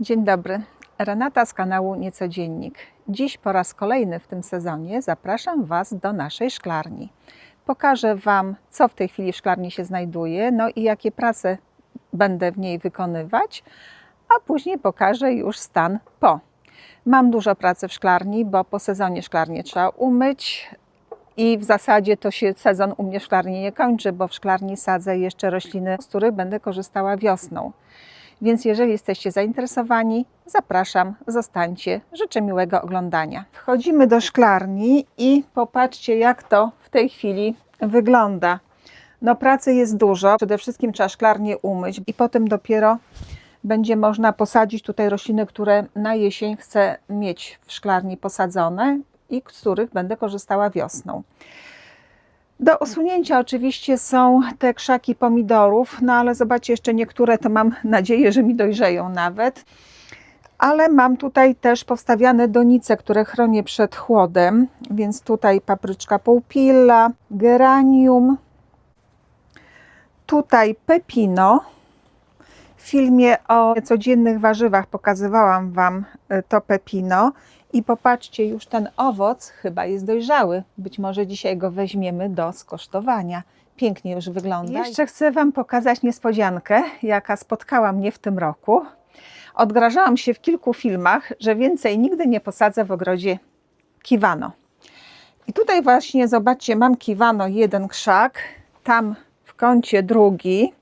Dzień dobry. Renata z kanału Niecodziennik. Dziś po raz kolejny w tym sezonie zapraszam Was do naszej szklarni. Pokażę Wam, co w tej chwili w szklarni się znajduje, no i jakie prace będę w niej wykonywać, a później pokażę już stan po. Mam dużo pracy w szklarni, bo po sezonie szklarnię trzeba umyć, i w zasadzie to się sezon u mnie w szklarni nie kończy, bo w szklarni sadzę jeszcze rośliny, z których będę korzystała wiosną. Więc jeżeli jesteście zainteresowani, zapraszam, zostańcie. Życzę miłego oglądania. Wchodzimy do szklarni i popatrzcie, jak to w tej chwili wygląda. No, pracy jest dużo. Przede wszystkim trzeba szklarnię umyć i potem dopiero będzie można posadzić tutaj rośliny, które na jesień chcę mieć w szklarni posadzone i z których będę korzystała wiosną. Do usunięcia oczywiście są te krzaki pomidorów, no ale zobaczcie, jeszcze niektóre to mam nadzieję, że mi dojrzeją nawet. Ale mam tutaj też powstawiane donice, które chronię przed chłodem, więc tutaj papryczka połpilla, geranium, tutaj pepino. W filmie o codziennych warzywach pokazywałam Wam y, to pepino. I popatrzcie, już ten owoc chyba jest dojrzały. Być może dzisiaj go weźmiemy do skosztowania. Pięknie już wygląda. Jeszcze chcę Wam pokazać niespodziankę, jaka spotkała mnie w tym roku. Odgrażałam się w kilku filmach, że więcej nigdy nie posadzę w ogrodzie kiwano. I tutaj właśnie zobaczcie, mam kiwano jeden krzak, tam w kącie drugi.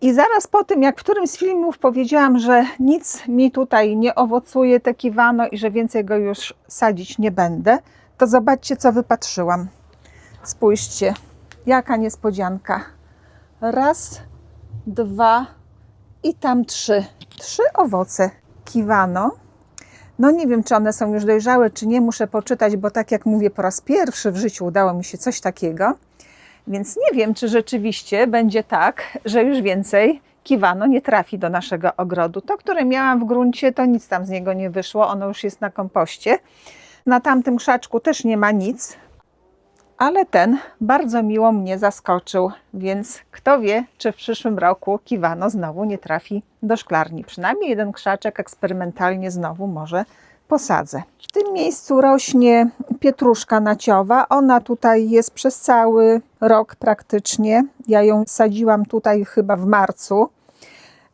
I zaraz po tym, jak w którymś z filmów powiedziałam, że nic mi tutaj nie owocuje, te kiwano i że więcej go już sadzić nie będę, to zobaczcie, co wypatrzyłam. Spójrzcie, jaka niespodzianka. Raz, dwa i tam trzy. Trzy owoce kiwano. No nie wiem, czy one są już dojrzałe, czy nie. Muszę poczytać, bo tak jak mówię, po raz pierwszy w życiu udało mi się coś takiego. Więc nie wiem, czy rzeczywiście będzie tak, że już więcej kiwano nie trafi do naszego ogrodu. To, które miałam w gruncie, to nic tam z niego nie wyszło, ono już jest na kompoście. Na tamtym krzaczku też nie ma nic, ale ten bardzo miło mnie zaskoczył, więc kto wie, czy w przyszłym roku kiwano znowu nie trafi do szklarni. Przynajmniej jeden krzaczek eksperymentalnie znowu może posadzę. W tym miejscu rośnie pietruszka naciowa. Ona tutaj jest przez cały rok praktycznie. Ja ją sadziłam tutaj chyba w marcu.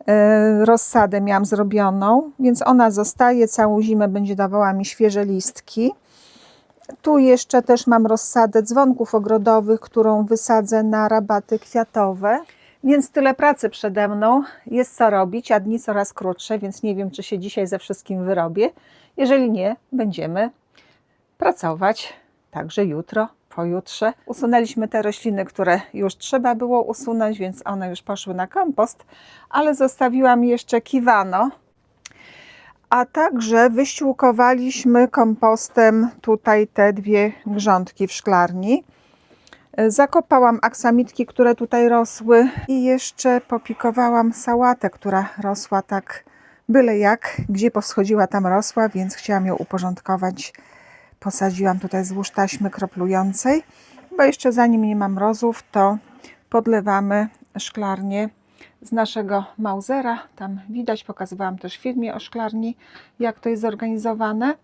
E, Rozsadę miałam zrobioną, więc ona zostaje całą zimę, będzie dawała mi świeże listki. Tu jeszcze też mam rozsadę dzwonków ogrodowych, którą wysadzę na rabaty kwiatowe. Więc tyle pracy przede mną, jest co robić, a dni coraz krótsze, więc nie wiem, czy się dzisiaj ze wszystkim wyrobię. Jeżeli nie, będziemy pracować także jutro, pojutrze. Usunęliśmy te rośliny, które już trzeba było usunąć, więc one już poszły na kompost, ale zostawiłam jeszcze kiwano, a także wyściółkowaliśmy kompostem tutaj te dwie grządki w szklarni. Zakopałam aksamitki, które tutaj rosły i jeszcze popikowałam sałatę, która rosła tak byle jak, gdzie powschodziła tam rosła, więc chciałam ją uporządkować. Posadziłam tutaj wzdłuż taśmy kroplującej, bo jeszcze zanim nie mam mrozów, to podlewamy szklarnię z naszego Mausera. Tam widać, pokazywałam też w filmie o szklarni, jak to jest zorganizowane.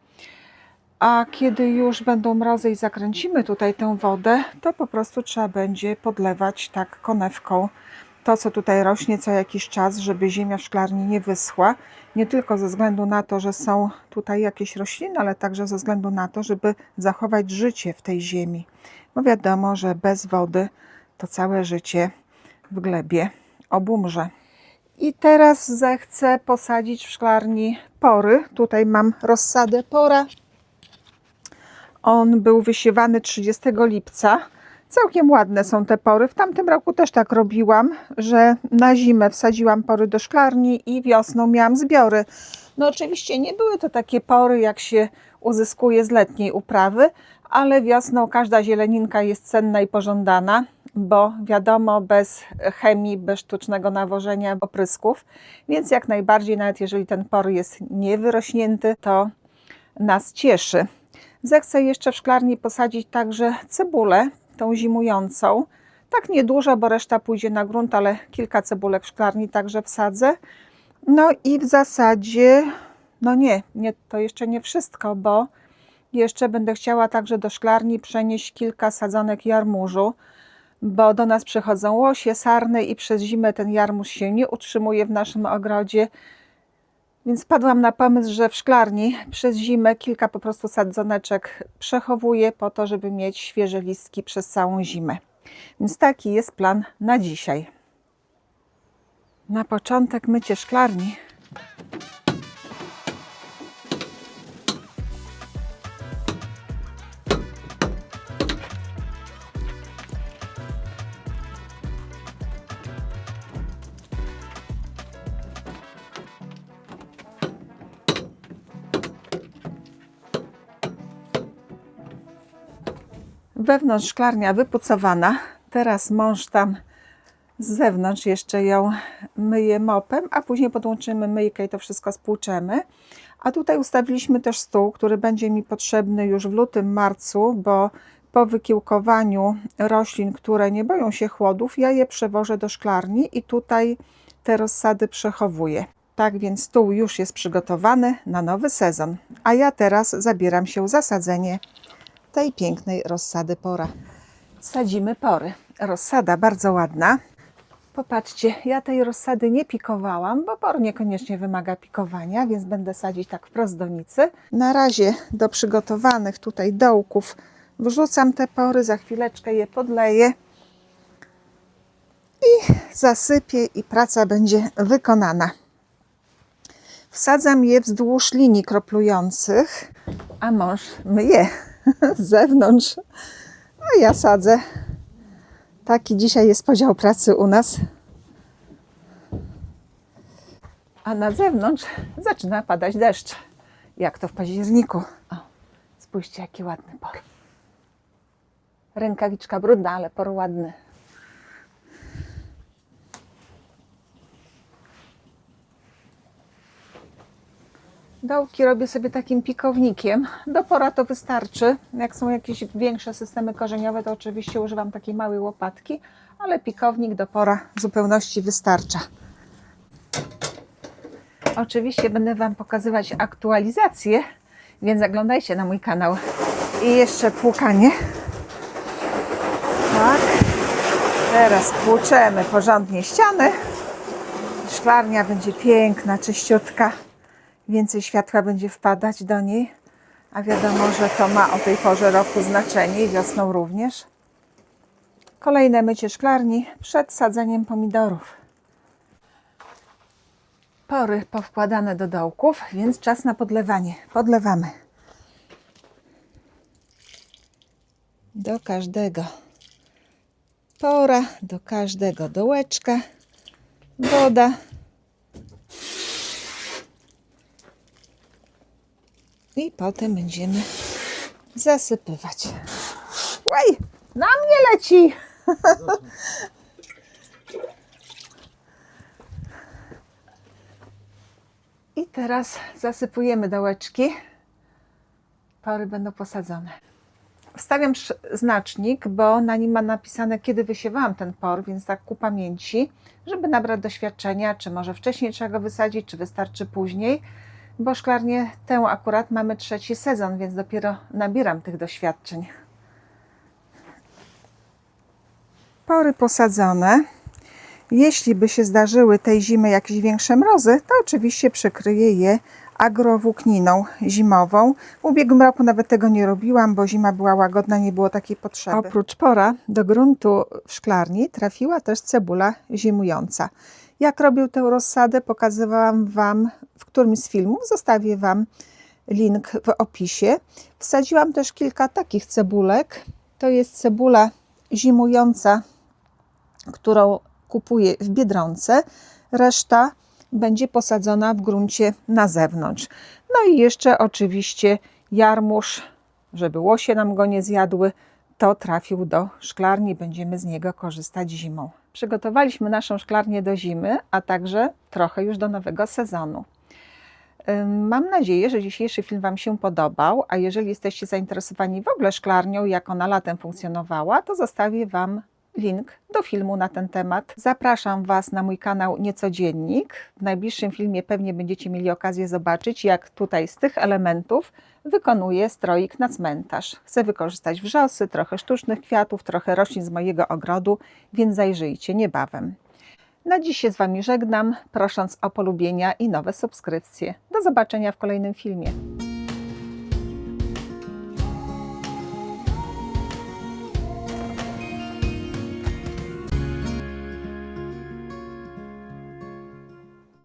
A kiedy już będą mrozy i zakręcimy tutaj tę wodę, to po prostu trzeba będzie podlewać tak konewką to, co tutaj rośnie co jakiś czas, żeby ziemia w szklarni nie wyschła. Nie tylko ze względu na to, że są tutaj jakieś rośliny, ale także ze względu na to, żeby zachować życie w tej ziemi. Bo wiadomo, że bez wody to całe życie w glebie obumrze. I teraz zechcę posadzić w szklarni pory. Tutaj mam rozsadę pora. On był wysiewany 30 lipca. Całkiem ładne są te pory. W tamtym roku też tak robiłam, że na zimę wsadziłam pory do szklarni i wiosną miałam zbiory. No oczywiście nie były to takie pory, jak się uzyskuje z letniej uprawy, ale wiosną każda zieleninka jest cenna i pożądana, bo wiadomo, bez chemii, bez sztucznego nawożenia, oprysków, więc jak najbardziej, nawet jeżeli ten por jest niewyrośnięty, to nas cieszy. Zechcę jeszcze w szklarni posadzić także cebulę, tą zimującą. Tak niedużo, bo reszta pójdzie na grunt, ale kilka cebulek w szklarni także wsadzę. No i w zasadzie, no nie, nie, to jeszcze nie wszystko, bo jeszcze będę chciała także do szklarni przenieść kilka sadzonek jarmużu, bo do nas przychodzą łosie, sarny i przez zimę ten jarmuż się nie utrzymuje w naszym ogrodzie. Więc padłam na pomysł, że w szklarni przez zimę kilka po prostu sadzoneczek przechowuję po to, żeby mieć świeże listki przez całą zimę. Więc taki jest plan na dzisiaj. Na początek mycie szklarni. Wewnątrz szklarnia wypucowana. Teraz mąż tam z zewnątrz jeszcze ją myje mopem, a później podłączymy myjkę i to wszystko spłuczemy. A tutaj ustawiliśmy też stół, który będzie mi potrzebny już w lutym, marcu, bo po wykiełkowaniu roślin, które nie boją się chłodów, ja je przewożę do szklarni i tutaj te rozsady przechowuję. Tak więc stół już jest przygotowany na nowy sezon, a ja teraz zabieram się za sadzenie tej pięknej rozsady pora. Sadzimy pory. Rozsada bardzo ładna. Popatrzcie, ja tej rozsady nie pikowałam, bo por niekoniecznie wymaga pikowania, więc będę sadzić tak wprost do donicy. Na razie do przygotowanych tutaj dołków wrzucam te pory, za chwileczkę je podleję i zasypię i praca będzie wykonana. Wsadzam je wzdłuż linii kroplujących, a mąż myje z zewnątrz, a ja sadzę. Taki dzisiaj jest podział pracy u nas. A na zewnątrz zaczyna padać deszcz. Jak to w październiku. O, spójrzcie, jaki ładny por. Rękawiczka brudna, ale por ładny. Dołki robię sobie takim pikownikiem. Do pora to wystarczy. Jak są jakieś większe systemy korzeniowe, to oczywiście używam takiej małej łopatki, ale pikownik do pora w zupełności wystarcza. Oczywiście będę Wam pokazywać aktualizacje, więc zaglądajcie na mój kanał. I jeszcze płukanie. Tak. Teraz płuczemy porządnie ściany. Szklarnia będzie piękna, czyściutka więcej światła będzie wpadać do niej, a wiadomo, że to ma o tej porze roku znaczenie i wiosną również. Kolejne mycie szklarni przed sadzeniem pomidorów. Pory powkładane do dołków, więc czas na podlewanie. Podlewamy. Do każdego pora, do każdego dołeczka woda. I potem będziemy zasypywać. Łaj, na mnie leci. I teraz zasypujemy dołeczki. Pory będą posadzone. Wstawiam znacznik, bo na nim ma napisane, kiedy wysiewałam ten por, więc tak ku pamięci, żeby nabrać doświadczenia, czy może wcześniej trzeba go wysadzić, czy wystarczy później bo szklarnię tę akurat mamy trzeci sezon, więc dopiero nabieram tych doświadczeń. Pory posadzone. Jeśli by się zdarzyły tej zimy jakieś większe mrozy, to oczywiście przykryję je agrowłókniną zimową. W ubiegłym roku nawet tego nie robiłam, bo zima była łagodna, nie było takiej potrzeby. Oprócz pora do gruntu w szklarni trafiła też cebula zimująca. Jak robił tę rozsadę, pokazywałam Wam w którymś z filmów. Zostawię Wam link w opisie. Wsadziłam też kilka takich cebulek. To jest cebula zimująca, którą kupuję w Biedronce. Reszta będzie posadzona w gruncie na zewnątrz. No i jeszcze oczywiście jarmuż, żeby łosie nam go nie zjadły, to trafił do szklarni. Będziemy z niego korzystać zimą. Przygotowaliśmy naszą szklarnię do zimy, a także trochę już do nowego sezonu. Mam nadzieję, że dzisiejszy film Wam się podobał, a jeżeli jesteście zainteresowani w ogóle szklarnią, jak ona latem funkcjonowała, to zostawię Wam link do filmu na ten temat. Zapraszam Was na mój kanał Niecodziennik. W najbliższym filmie pewnie będziecie mieli okazję zobaczyć, jak tutaj z tych elementów wykonuję stroik na cmentarz. Chcę wykorzystać wrzosy, trochę sztucznych kwiatów, trochę roślin z mojego ogrodu, więc zajrzyjcie niebawem. Na dziś się z Wami żegnam, prosząc o polubienia i nowe subskrypcje. Do zobaczenia w kolejnym filmie.